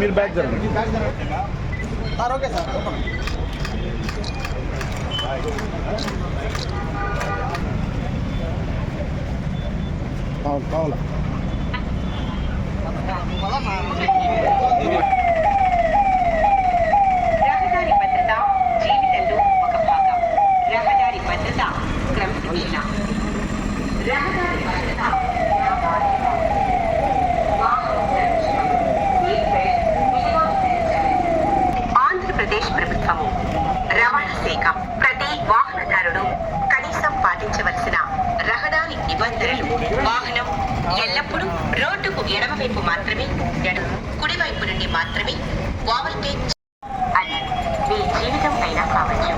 మీరు బ్యాక్ జరగండి. Sir okay sir okay. కావాలా రహదారి భద్రత జీవితంలో ఒక భాగం. రహదారి భద్రత క్రమశిక్షణ రహదారి భద్రత మాత్రమే ఓవర్టేక్ మీ జీవితం అయినా కావచ్చు.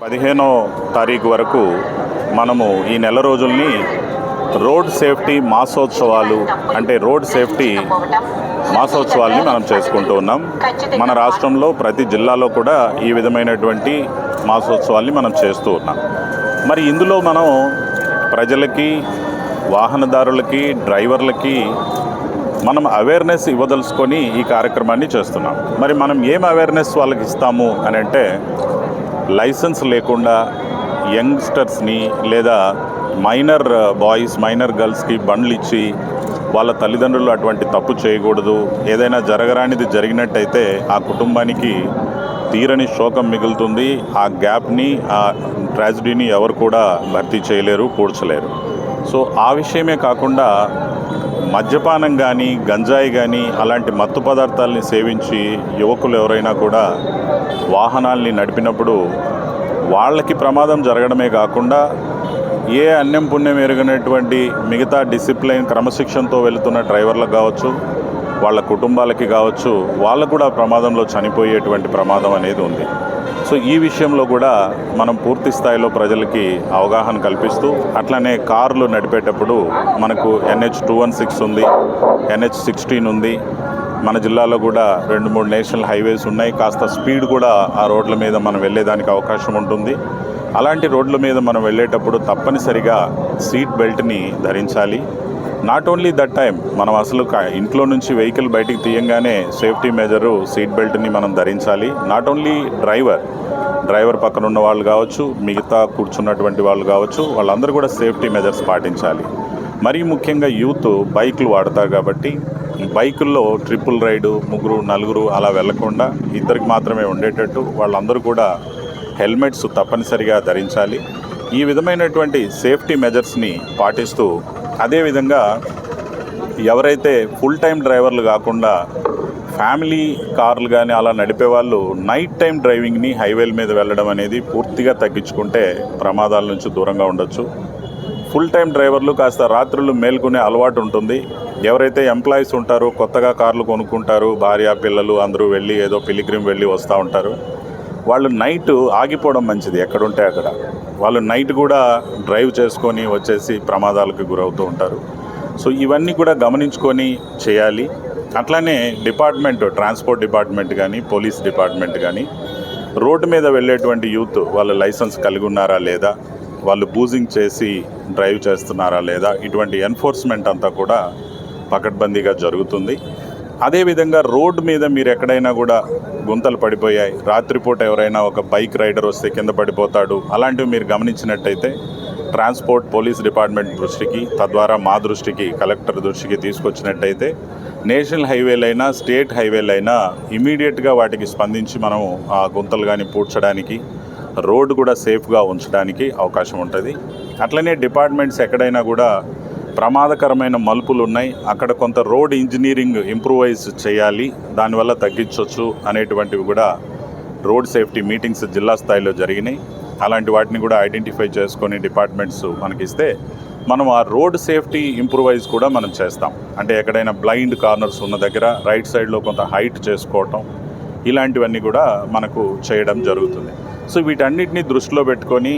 పదిహేనో తారీఖు వరకు మనము ఈ నెల రోజుల్ని రోడ్ సేఫ్టీ మాసోత్సవాలు అంటే రోడ్ సేఫ్టీ మాసోత్సవాల్ని మనం చేసుకుంటూ ఉన్నాం. మన రాష్ట్రంలో ప్రతి జిల్లాలో కూడా ఈ విధమైనటువంటి మాసోత్సవాల్ని మనం చేస్తూ ఉన్నాం. మరి ఇందులో మనం ప్రజలకి వాహనదారులకి డ్రైవర్లకి మనం అవేర్నెస్ ఇవ్వదలుచుకొని ఈ కార్యక్రమాన్ని చేస్తున్నాం. మరి మనం ఏం అవేర్నెస్ వాళ్ళకి ఇస్తాము అని అంటే లైసెన్స్ లేకుండా యంగ్స్టర్స్ని లేదా మైనర్ బాయ్స్ మైనర్ గర్ల్స్కి బండ్లు ఇచ్చి వాళ్ళ తల్లిదండ్రులు అటువంటి తప్పు చేయకూడదు. ఏదైనా జరగరానిది జరిగినట్టయితే ఆ కుటుంబానికి తీరని శోకం మిగులుతుంది. ఆ గ్యాప్ని ఆ ట్రాజిడీని ఎవరు కూడా భర్తీ చేయలేరు పూడ్చలేరు సో ఆ విషయమే కాకుండా మద్యపానం కానీ గంజాయి కానీ అలాంటి మత్తు పదార్థాలని సేవించి యువకులు ఎవరైనా కూడా వాహనాల్ని నడిపినప్పుడు వాళ్ళకి ప్రమాదం జరగడమే కాకుండా ఏ అన్యం పుణ్యం ఎరిగినటువంటి మిగతా డిసిప్లైన్ క్రమశిక్షణతో వెళుతున్న డ్రైవర్లకు కావచ్చు వాళ్ళ కుటుంబాలకి కావచ్చు వాళ్ళు కూడా ప్రమాదంలో చనిపోయేటువంటి ప్రమాదం అనేది ఉంది. సో ఈ విషయంలో కూడా మనం పూర్తి స్థాయిలో ప్రజలకి అవగాహన కల్పిస్తూ అట్లనే కార్లు నడిపేటప్పుడు మనకు ఎన్హెచ్ టూ వన్ సిక్స్ ఉంది ఎన్హెచ్ సిక్స్టీన్ ఉంది. మన జిల్లాలో కూడా రెండు మూడు నేషనల్ హైవేస్ ఉన్నాయి. కాస్త స్పీడ్ కూడా ఆ రోడ్ల మీద మనం వెళ్ళేదానికి అవకాశం ఉంటుంది. అలాంటి రోడ్ల మీద మనం వెళ్ళేటప్పుడు తప్పనిసరిగా సీట్ బెల్ట్ని ధరించాలి. నాట్ ఓన్లీ దట్ టైం మనం అసలు ఇంట్లో నుంచి వెహికల్ బయటికి తీయంగానే సేఫ్టీ మెజరు సీట్ బెల్ట్ని మనం ధరించాలి. నాట్ ఓన్లీ డ్రైవర్ డ్రైవర్ పక్కన ఉన్న వాళ్ళు కావచ్చు మిగతా కూర్చున్నటువంటి వాళ్ళు కావచ్చు వాళ్ళందరూ కూడా సేఫ్టీ మెజర్స్ పాటించాలి. మరీ ముఖ్యంగా యూత్ బైక్లు వాడతారు కాబట్టి బైకుల్లో ట్రిపుల్ రైడు ముగ్గురు నలుగురు అలా వెళ్ళకుండా ఇద్దరికి మాత్రమే ఉండేటట్టు వాళ్ళందరూ కూడా హెల్మెట్స్ తప్పనిసరిగా ధరించాలి. ఈ విధమైనటువంటి సేఫ్టీ మెజర్స్ని పాటిస్తూ అదేవిధంగా ఎవరైతే ఫుల్ టైం డ్రైవర్లు కాకుండా ఫ్యామిలీ కార్లు కానీ అలా నడిపే వాళ్ళు నైట్ టైం డ్రైవింగ్ని హైవేల మీద వెళ్ళడం అనేది పూర్తిగా తగ్గించుకుంటే ప్రమాదాల నుంచి దూరంగా ఉండొచ్చు. ఫుల్ టైం డ్రైవర్లు కాస్త రాత్రులు మేల్కొనే అలవాటు ఉంటుంది. ఎవరైతే ఎంప్లాయీస్ ఉంటారో కొత్తగా కార్లు కొనుక్కుంటారు భార్య పిల్లలు అందరూ వెళ్ళి ఏదో పిలిగ్రిమ్ వెళ్ళి వస్తూ ఉంటారు. వాళ్ళు నైట్ ఆగిపోవడం మంచిది ఎక్కడుంటే అక్కడ. వాళ్ళు నైట్ కూడా డ్రైవ్ చేసుకొని వచ్చేసి ప్రమాదాలకు గురవుతూ ఉంటారు. సో ఇవన్నీ కూడా గమనించుకొని చేయాలి. అట్లానే డిపార్ట్మెంట్ ట్రాన్స్పోర్ట్ డిపార్ట్మెంట్ కానీ పోలీస్ డిపార్ట్మెంట్ కానీ రోడ్డు మీద వెళ్ళేటువంటి యూత్ వాళ్ళు లైసెన్స్ కలిగి ఉన్నారా లేదా వాళ్ళు బూజింగ్ చేసి డ్రైవ్ చేస్తున్నారా లేదా ఇటువంటి ఎన్ఫోర్స్మెంట్ అంతా కూడా పకడ్బందీగా జరుగుతుంది. అదేవిధంగా రోడ్డు మీద మీరు ఎక్కడైనా కూడా గుంతలు పడిపోయాయి. రాత్రిపూట ఎవరైనా ఒక బైక్ రైడర్ వస్తే కింద పడిపోతాడు. అలాంటివి మీరు గమనించినట్టయితే ట్రాన్స్పోర్ట్ పోలీస్ డిపార్ట్మెంట్ దృష్టికి తద్వారా మా దృష్టికి కలెక్టర్ దృష్టికి తీసుకొచ్చినట్టయితే నేషనల్ హైవేలైనా స్టేట్ హైవేలైనా ఇమీడియట్గా వాటికి స్పందించి మనం ఆ గుంతలు కానీ పూడ్చడానికి రోడ్డు కూడా సేఫ్గా ఉంచడానికి అవకాశం ఉంటుంది. అట్లనే డిపార్ట్మెంట్స్ ఎక్కడైనా కూడా ప్రమాదకరమైన మలుపులు ఉన్నాయి. అక్కడ కొంత రోడ్ ఇంజనీరింగ్ ఇంప్రూవైజ్ చేయాలి. దానివల్ల తగ్గించవచ్చు అనేటువంటివి కూడా రోడ్ సేఫ్టీ మీటింగ్స్ జిల్లా స్థాయిలో జరిగినాయి. అలాంటి వాటిని కూడా ఐడెంటిఫై చేసుకొని డిపార్ట్మెంట్స్ మనకిస్తే మనం ఆ రోడ్ సేఫ్టీ ఇంప్రూవైజ్ కూడా మనం చేస్తాం. అంటే ఎక్కడైనా బ్లైండ్ కార్నర్స్ ఉన్న దగ్గర రైట్ సైడ్లో కొంత హైట్ చేసుకోవటం ఇలాంటివన్నీ కూడా మనకు చేయడం జరుగుతుంది. సో వీటన్నిటిని దృష్టిలో పెట్టుకొని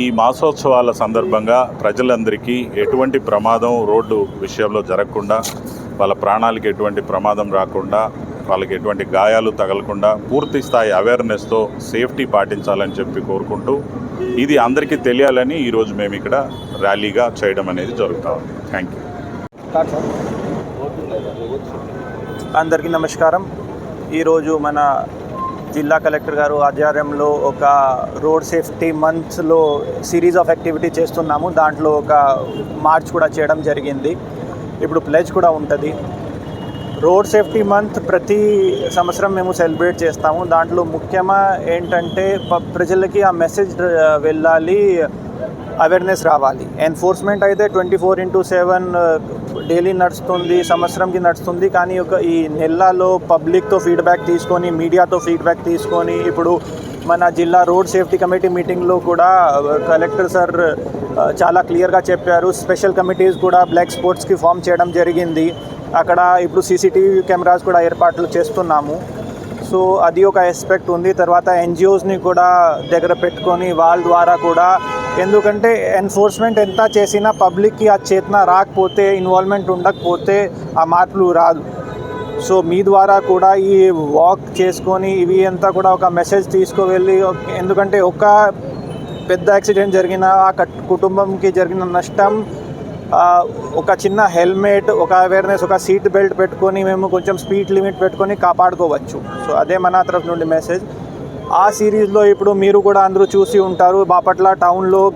ఈ మాసోత్సవాల సందర్భంగా ప్రజలందరికీ ఎటువంటి ప్రమాదం రోడ్డు విషయంలో జరగకుండా వాళ్ళ ప్రాణాలకి ఎటువంటి ప్రమాదం రాకుండా వాళ్ళకి ఎటువంటి గాయాలు తగలకుండా పూర్తి స్థాయి అవేర్నెస్తో సేఫ్టీ పాటించాలని చెప్పి కోరుకుంటూ ఇది అందరికీ తెలియాలని ఈరోజు మేము ఇక్కడ ర్యాలీగా చేయడం అనేది జరుగుతూ ఉంది. థ్యాంక్ యూ అందరికీ నమస్కారం. ఈరోజు మన జిల్లా కలెక్టర్ గారు ఆధ్వర్యంలో ఒక రోడ్ సేఫ్టీ మంత్స్లో సిరీస్ ఆఫ్ యాక్టివిటీ చేస్తున్నాము. దాంట్లో ఒక మార్చ్ కూడా చేయడం జరిగింది. ఇప్పుడు ప్లెజ్ కూడా ఉంటుంది. రోడ్ సేఫ్టీ మంత్ ప్రతి సంవత్సరం మేము సెలబ్రేట్ చేస్తాము. దాంట్లో ముఖ్యంగా ఏంటంటే ప్రజలకి ఆ మెసేజ్ వెళ్ళాలి అవేర్నెస్ రావాలి. ఎన్ఫోర్స్మెంట్ అయితే twenty four into seven daily నడుస్తుంది సంవత్సరంకి నడుస్తుంది. కానీ ఒక ఈ నెలలో పబ్లిక్తో ఫీడ్బ్యాక్ తీసుకొని మీడియాతో ఫీడ్బ్యాక్ తీసుకొని ఇప్పుడు మన జిల్లా రోడ్ సేఫ్టీ కమిటీ మీటింగ్లో కూడా కలెక్టర్ సార్ చాలా క్లియర్గా చెప్పారు. స్పెషల్ కమిటీస్ కూడా బ్లాక్ స్పోర్ట్స్కి ఫామ్ చేయడం జరిగింది. అక్కడ ఇప్పుడు సీసీటీవీ కెమెరాస్ కూడా ఏర్పాట్లు చేస్తున్నాము. సో అది ఒక ఎస్పెక్ట్ ఉంది. తర్వాత ఎన్జిఓస్ని కూడా దగ్గర పెట్టుకొని వాళ్ళ ద్వారా కూడా ఎందుకంటే ఎన్ఫోర్స్మెంట్ ఎంత చేసినా పబ్లిక్కి ఆ చేతన రాకపోతే ఇన్వాల్వ్మెంట్ ఉండకపోతే ఆ మార్పులు రాదు. సో మీ ద్వారా కూడా ఈ వాక్ చేసుకొని ఇవి అంతా కూడా ఒక మెసేజ్ తీసుకువెళ్ళి ఎందుకంటే ఒక పెద్ద యాక్సిడెంట్ జరిగిన ఆ కట్- కుటుంబంకి జరిగిన నష్టం ఒక చిన్న హెల్మెట్ ఒక అవేర్నెస్ ఒక సీట్ బెల్ట్ పెట్టుకొని మేము కొంచెం స్పీడ్ లిమిట్ పెట్టుకొని కాపాడుకోవచ్చు. సో అదే మన తరఫు నుండి మెసేజ్ ఆ సిరీస్లో ఇప్పుడు మీరు కూడా అందరూ చూసి ఉంటారు. బాపట్ల టౌన్లో